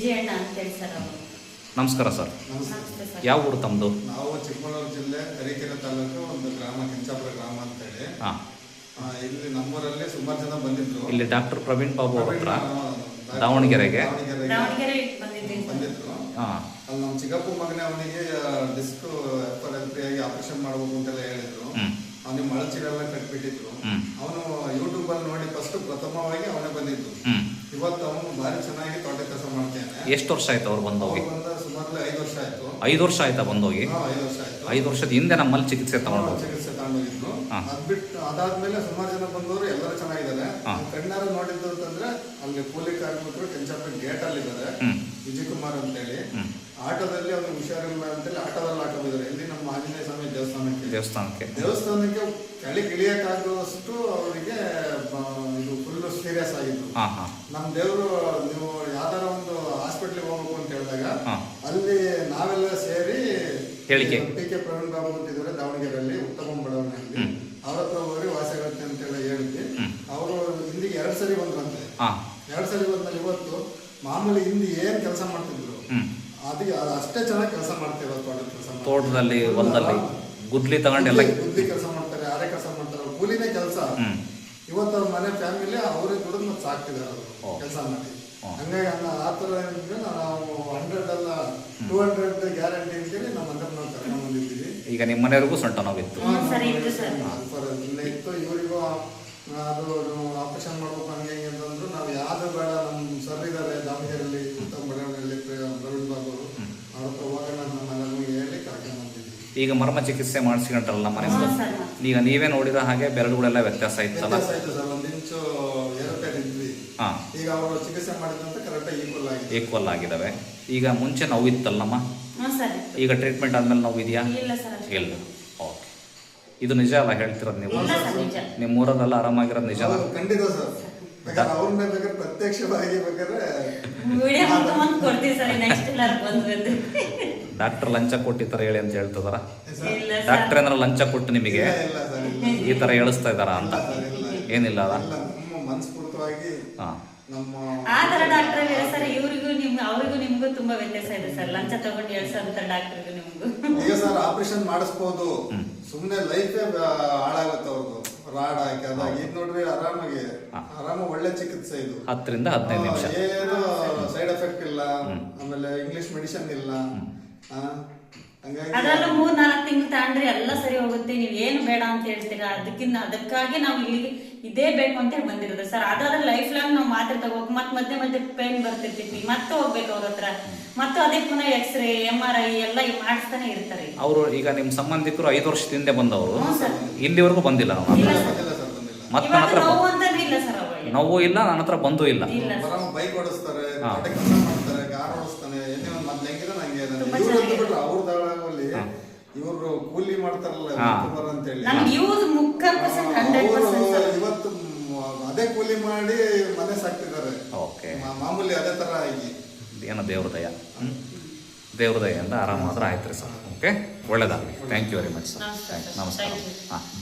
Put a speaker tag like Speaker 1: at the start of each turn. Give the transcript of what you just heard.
Speaker 1: ವಿಜಯಣ್ಣ ಅಂತೇಳಿ ಸರ್ ಅವರು.
Speaker 2: ನಮಸ್ಕಾರ ಸರ್.
Speaker 1: ನಮಸ್ತೆ ಸರ್.
Speaker 2: ಯಾವ ಊರು ತಮ್ಮದು
Speaker 3: ನಾವು ಚಿಕ್ಕಮಗಳೂರು ಜಿಲ್ಲೆ ಅರಿಕೆರೆ ತಾಲೂಕು ಒಂದು ಗ್ರಾಮ ಕೆಂಚಾಪುರ ಗ್ರಾಮ ಅಂತ
Speaker 2: ಹೇಳಿ
Speaker 3: ಆ, ಇಲ್ಲಿ ನಮ್ಮೂರಲ್ಲಿ ಸುಮಾರು ಜನ ಬಂದಿದ್ರು.
Speaker 2: ಇಲ್ಲಿ ಡಾಕ್ಟರ್ ಪ್ರವೀಣ್ ಬಾಬು ಅವ್ರ ಹತ್ರ ದಾವಣಗೆರೆಗೆ?
Speaker 3: ದಾವಣಗೆರೆಗೆ
Speaker 1: ದಾವಣಗೆರೆ ಬಂದಿದ್ದೀನಿ ಸರ್.
Speaker 3: ಬಂದಿದ್ರು.
Speaker 2: ಹಾಂ.
Speaker 3: ಅಲ್ಲಿ ನಮ್ಮ ಚಿಕ್ಕಪ್ಪ ಮಗನೇ ಅವನಿಗೆ ಡಿಸ್ಕ್ ಆಗಿ ಆಪರೇಷನ್ ಮಾಡಬೇಕು ಅಂತೆಲ್ಲ ಹೇಳಿದ್ರು.
Speaker 2: ಹ್ಮ್.
Speaker 3: ಅವನಿಗೆ ಮಳಚಿರೆಲ್ಲ ಕಟ್ಬಿಟ್ಟಿದ್ರು.
Speaker 2: ಹ್ಮ್.
Speaker 3: ಅವನು ಯೂಟ್ಯೂಬ್ ಅಲ್ಲಿ ನೋಡಿ ಫಸ್ಟ್ ಪ್ರಥಮವಾಗಿ ಅವನೇ
Speaker 2: ಬಂದಿದ್ರು
Speaker 3: ಇವತ್ತು ಅವನು ಭಾರಿ ಚೆನ್ನಾಗಿ ತೋಟ ಕೆಲಸ ಮಾಡ್ತಾನೆ.
Speaker 2: ಎಷ್ಟು ವರ್ಷ ಆಯ್ತು ಅವ್ರು ಬಂದೋಗಿ?
Speaker 3: ಸುಮಾರು ಐದು ವರ್ಷ ಆಯ್ತು.
Speaker 2: ಐದು ವರ್ಷ ಆಯ್ತಾ ಬಂದೋಗಿ?
Speaker 3: ಐದು ವರ್ಷ ಆಯ್ತು.
Speaker 2: ಐದು ವರ್ಷದ ಹಿಂದೆ ನಮ್ಮಲ್ಲಿ ಚಿಕಿತ್ಸೆ ತಗೊಂಡು
Speaker 3: ಚಿಕಿತ್ಸೆ ತಗೊಂಡೋಗಿದ್ರು. ಅದ್ಬಿಟ್ಟು ಅದಾದ್ಮೇಲೆ ಸುಮಾರು ಜನ ಬಂದವರು ಎಲ್ಲರೂ ಚೆನ್ನಾಗಿದ್ದಾರೆ. ಕಣ್ಣಾರ ನೋಡಿದ್ದು ಅಂತಂದ್ರೆ ಅಲ್ಲಿ ಕೂಲಿ ಕಾರ್ಮಿಕರು ಕೆಂಚಪ್ಪ ಗೇಟ್ ಅಲ್ಲಿ ಇದ್ದಾರೆ. ವಿಜಯ್ ಕುಮಾರ್ ಅಂತೇಳಿ.
Speaker 2: ಹೇಳಿ
Speaker 3: ಆಟೋದಲ್ಲಿ ಅವ್ರಿಗೆ ಹುಷಾರಿಲ್ಲ ಅಂತೇಳಿ ಆಟೋದಲ್ಲಿ ಹಾಕೊಂಡಿದ್ದಾರೆ ಇಲ್ಲಿ ನಮ್ಮ ಆಂಜನೇಯ ಸ್ವಾಮಿ ದೇವಸ್ಥಾನಕ್ಕೆ.
Speaker 2: ದೇವಸ್ಥಾನಕ್ಕೆ.
Speaker 3: ದೇವಸ್ಥಾನಕ್ಕೆ ಕೆಳಗೆ ಇಳಿಯಕ್ಕಾಗುವಷ್ಟು ಅವರಿಗೆ ಇದು ಫುಲ್ ಸೀರಿಯಸ್
Speaker 2: ಹಾಂ.
Speaker 3: ನಮ್ಮ ದೇವರು ನೀವು ಯಾವ್ದಾರ ಒಂದು ಹಾಸ್ಪಿಟ್ಲಿಗೆ ಹೋಗ್ಬೇಕು ಅಂತ ಹೇಳಿದಾಗ ಅಲ್ಲಿ ನಾವೆಲ್ಲ ಸೇರಿ
Speaker 2: ಹೇಳಿಕೆ.
Speaker 3: ಪಿ ಕೆ ಪ್ರವೀಣ್ ಬಾಬು ಅಂತಿದ್ದಾರೆ ದಾವಣಗೆರೆಯಲ್ಲಿ ಉತ್ತಮ ಬಡಾವಣೆಯಲ್ಲಿ. ಅವ್ರ ಹತ್ರ ಹೋಗಿ ವಾಸಿ ಆಗುತ್ತೆ ಅಂತೆಲ್ಲ ಹೇಳಿದ್ವಿ. ಅವರು ಹಿಂದಿಗೆ ಎರಡು ಸರಿ ಬಂದ್ರಂತೆ.
Speaker 2: ಎರಡ್
Speaker 3: ಎರಡು ಸರಿ ಬಂದ್ರೆ ಇವತ್ತು ಮಾಮೂಲಿ ಹಿಂದಿ ಏನ್ ಕೆಲಸ ಮಾಡ್ತಿದ್ರು? ಅದಕ್ಕೆ ಅದು ಅಷ್ಟೇ ಚೆನ್ನಾಗಿ ಕೆಲಸ ಮಾಡ್ತೇವೆ ತೋಟದ ಕೆಲಸ
Speaker 2: ತೋಟದಲ್ಲಿ ಹೊಲದಲ್ಲಿ ಗುದ್ಲಿ ತಗೊಂಡೆಲ್ಲ
Speaker 3: ಕೆಲಸ ಮಾಡ್ತಾರೆ ಆರೆ ಕೆಲಸ ಮಾಡ್ತಾರೆ. ಕೂಲಿನೇ ಕೆಲಸ. ಇವತ್ತು ಅವ್ರ ಮನೆ ಫ್ಯಾಮಿಲಿ ಅವರೇ ದುಡಿದು ಮತ್ತೆ ಸಾಕ್ತಿದ್ದಾರೆ ಅವರು ಕೆಲಸ ಮಾಡಿ. ಹಂಗಾಗಿ ಅನ್ನ ಆ ಥರ ಏನಿದ್ರೆ ನಾವು ಹಂಡ್ರೆಡ್ ಅಲ್ಲ ಟೂ ಹಂಡ್ರೆಡ್ ಗ್ಯಾರಂಟಿ ಅಂತೇಳಿ ನಮ್ಮ ಮನೆಯವ್ರು ನಾವು ಕರ್ಕೊಂಡು ಬಂದಿದ್ದೀವಿ.
Speaker 2: ಈಗ ನಿಮ್ಮ ಮನೆಯವ್ರಿಗೂ ಸೊಂಟ ನೋವಿತ್ತು.
Speaker 1: ಇತ್ತು
Speaker 3: ಇವರಿಗೂ ಅದು ಆಪರೇಷನ್ ಮಾಡ್ಬೇಕು ಹಂಗೆ ಹೆಂಗೆ ಅಂತಂದ್ರು ನಾವು ಯಾವ್ದು ಬೇಡ ನಮ್ಮ ಸರ್ ಇದ್ದಾರೆ ದಾವಣಗೆರೆಯಲ್ಲಿ ಉತ್ತಮ ಬಡಾವಣೆಯಲ್ಲಿ ಪ್ರ- ಪ್ರವೀಣ್ ಬಾಬು ಅವರು ಅವ್ರ ಹತ್ರ ಹೋಗೋಣ ನಮ್ಮ ಮನೆಯವ್ರಿಗೆ ಹೇಳಿ ಕರ್ಕೊಂಡು ಬಂದಿದ್ದೀವಿ
Speaker 2: ಈಗ ಮರ್ಮ ಚಿಕಿತ್ಸೆ ಮಾಡಿಸ್ಕೊಂಡ್ರಲ್ಲ
Speaker 1: ನಮ್ಮ ಮನೆಯಿಂದ
Speaker 2: ಈಗ ನೀವೇ ನೋಡಿದ ಹಾಗೆ ಬೆರಳುಗಳೆಲ್ಲ ವ್ಯತ್ಯಾಸ ಇತ್ತಲ್ಲ
Speaker 3: ವ್ಯತ್ಯಾಸ ಆಯ್ತು ಸರ್. ಒಂದು ಇಂಚು ಏರೋಪೇರ್ ಇದ್ವಿ.
Speaker 2: ಹಾಂ.
Speaker 3: ಈಗ ಅವರು ಚಿಕಿತ್ಸೆ ಮಾಡಿದಂತ ಈಕ್ವಲ್ ಆಗಿದೆ.
Speaker 2: ಈಕ್ವಲ್ ಆಗಿದ್ದಾವೆ ಈಗ ಮುಂಚೆ ನೋವಿತ್ತಲ್ಲಮ್ಮ?
Speaker 1: ಇತ್ತಲ್ಲಮ್ಮ ಸರ್.
Speaker 2: ಈಗ ಟ್ರೀಟ್ಮೆಂಟ್ ಆದ್ಮೇಲೆ ನೋವು ಇದೆಯಾ
Speaker 1: ಇಲ್ಲ ಸರ್
Speaker 2: ಇಲ್ಲ. ಓಕೆ ಇದು ನಿಜ ಅಲ್ಲ ಹೇಳ್ತಿರೋದು ನೀವು? ನಿಮ್ಮ ಊರದೆಲ್ಲ ಆರಾಮಾಗಿರೋದು ನಿಜ
Speaker 3: ಹೌದು, ಖಂಡಿತ ಸರ್. ಬೇಕಾದ್ರೆ ಅವ್ರನ್ನ ಬೇಕಾದ್ರೆ ಪ್ರತ್ಯಕ್ಷವಾಗಿ ಬೇಕಾದ್ರೆ
Speaker 1: ವಿಡಿಯೋ ಮಾಡ್ಕೊಂಡ್ ಕೊಡ್ತೀವಿ ಸರ್. ನೆಕ್ಸ್ಟ್ ಎಲ್ಲಾರು ಬಂದು ಬಂದು
Speaker 2: ಡಾಕ್ಟರ್ ಲಂಚ ಕೊಟ್ಟಿರ್ತಾರೆ ಹೇಳಿ ಅಂತ ಹೇಳ್ತಿದಾರ?
Speaker 1: ಇಲ್ಲ ಸರ್.
Speaker 2: ಡಾಕ್ಟರ್ ಏನಾರ ಲಂಚ ಕೊಟ್ಟು ನಿಮಗೆ
Speaker 3: ಇಲ್ಲ ಇಲ್ಲ ಸರ್
Speaker 2: ಈ ತರ ಹೇಳಿಸ್ತಾ ಇದಾರ ಅಂತ? ಏನಿಲ್ಲ
Speaker 3: ಅದ?
Speaker 2: ಹಾಂ.
Speaker 3: ನಮ್ಮ
Speaker 1: ಆ ಡಾಕ್ಟರ್ ಇಲ್ಲ ಸರ್ ಇವ್ರಿಗೂ ನಿಮ್ ಅವ್ರಿಗೂ ನಿಮ್ಗೂ ತುಂಬಾ ವ್ಯತ್ಯಾಸ ಇದೆ ಸರ್. ಲಂಚ ತಗೊಂಡು ಹೇಳ್ಸಂತ ಡಾಕ್ಟರ್ಗೂ ನಿಮ್ಗೂ.
Speaker 3: ಈಗ ಸರ್ ಆಪರೇಷನ್ ಮಾಡಿಸ್ಬೋದು. ಸುಮ್ನೆ ಲೈಫೇ ಹಾಳಾಗುತ್ತೆ ಅವ್ರದ್ದು ರಾಡ್ ಹಾಕಿ ಅದಾಗಿ. ಇದು ನೋಡ್ರಿ ಆರಾಮಾಗಿ. ಆರಾಮ ಒಳ್ಳೆ ಚಿಕಿತ್ಸೆ ಇದು.
Speaker 2: ಹತ್ತರಿಂದ ಹದಿನೈದು ನಿಮಿಷ.
Speaker 3: ಏನು ಸೈಡ್ ಎಫೆಕ್ಟ್ ಇಲ್ಲ. ಆಮೇಲೆ ಇಂಗ್ಲಿಷ್ ಮೆಡಿಸಿನ್ ಇಲ್ಲ.
Speaker 1: ಅದರಲ್ಲೂ ಮೂರ್ ನಾಲ್ಕು ತಿಂಗಳು ತಗೊಂಡ್ರೆ ಎಲ್ಲ ಸರಿ ಹೋಗುತ್ತೆ. ನೀವ್ ಏನು ಬೇಡ ಅಂತ ಹೇಳ್ತೀರಾ? ಅದಕ್ಕಿಂತ ಅದಕ್ಕಾಗಿ ನಾವು ಇಲ್ಲಿ ಇದೇ ಬೇಕು ಅಂತ ಹೇಳಿ ಬಂದಿರೋದು. ಸರ್ ಅದಾದ್ರೆ ಲೈಫ್ ಲಾಂಗ್ ನಾವು ಮಾತ್ರೆ ತಗೋಬೇಕು ಮತ್ತೆ ಮಧ್ಯೆ ಮಧ್ಯೆ ಪೇನ್ ಬರ್ತಿರ್ತೀವಿ ಮತ್ತೆ ಹೋಗ್ಬೇಕು ಅವ್ರ ಹತ್ರ. ಮತ್ತೆ ಅದೇ ಪುನಃ ಎಕ್ಸ್ರೇ ಎಂ ಆರ್ ಐ ಎಲ್ಲ ಮಾಡಿಸ್ತಾನೆ ಇರ್ತಾರೆ.
Speaker 2: ಅವರು ಈಗ ನಿಮ್ಮ ಸಂಬಂಧಿಕರು ಐದು ವರ್ಷದ ಹಿಂದೆ ಬಂದವರು ಇಲ್ಲಿವರೆಗೂ ಬಂದಿಲ್ಲ ನಾವು
Speaker 1: ಇಲ್ಲ
Speaker 3: ಸರ್. ಬಂದಿಲ್ಲ
Speaker 2: ಮತ್ತೆ ನನ್ನ
Speaker 1: ಇವಾಗ
Speaker 2: ಹತ್ರ
Speaker 1: ನೋವು ಇಲ್ಲ ಸರ್ ಅವಾಗ
Speaker 2: ನೋವು ಇಲ್ಲ ನನ್ನ ಹತ್ರ ಬಂದೂ ಇಲ್ಲ.
Speaker 3: ಬೈಕ್ ಓಡಿಸ್ತಾರೆ
Speaker 2: ಹಾ.
Speaker 3: ತೋಟ ಕೆಲಸ ಮಾಡ್ತಾರೆ ಕಾರ್ ಓಡಿಸ್ತಾನೆ ಏನೇ ಒಂದು ಮೊದ್ಲು ಹೆಂಗಿದೆ ನಂಗೆ
Speaker 1: ತುಂಬಾ
Speaker 3: ಇವ್ರು ಅಂತ
Speaker 1: ಚೆನ್ನಾಗಿದೆ.
Speaker 3: ಬಿಟ್ರೆ ಅವ್ರ ದಾಳಲ್ಲಿ
Speaker 2: ಹಾ.
Speaker 3: ಇವರು ಕೂಲಿ ಮಾಡ್ತಾರಲ್ಲ
Speaker 2: ಹಾ.
Speaker 3: ಅಂತ ಅಂತೇಳಿ.
Speaker 1: ನಮ್ಗೆ ಯೂಸ್ ಮುಖ ಪರ್ಸೆಂಟ್ ಹಂಡ್ರೆಡ್ ಪರ್ಸೆಂಟ್ ಸರ್.
Speaker 3: ಇವತ್ತು ಮ್- ಅದೇ ಕೂಲಿ ಮಾಡಿ ಮನೆ ಸಾಕ್ತಿದ್ದಾರೆ.
Speaker 2: ಓಕೆ.
Speaker 3: ಮಾ- ಮಾಮೂಲಿ ಅದೇ ತರ ಆಗಿ.
Speaker 2: ಏನೋ ದೇವ್ರ ದಯ. ಹ್ಮ್? ದೇವ್ರ ದಯ ಅಂತ ಆರಾಮಾದ್ರೆ ಆಯ್ತು ರೀ ಸರ್. ಓಕೆ? ಒಳ್ಳೇದಾಗಲಿ. Thank you very much sir.
Speaker 1: ನಮಸ್ಕಾರ.
Speaker 2: ಹಾಂ.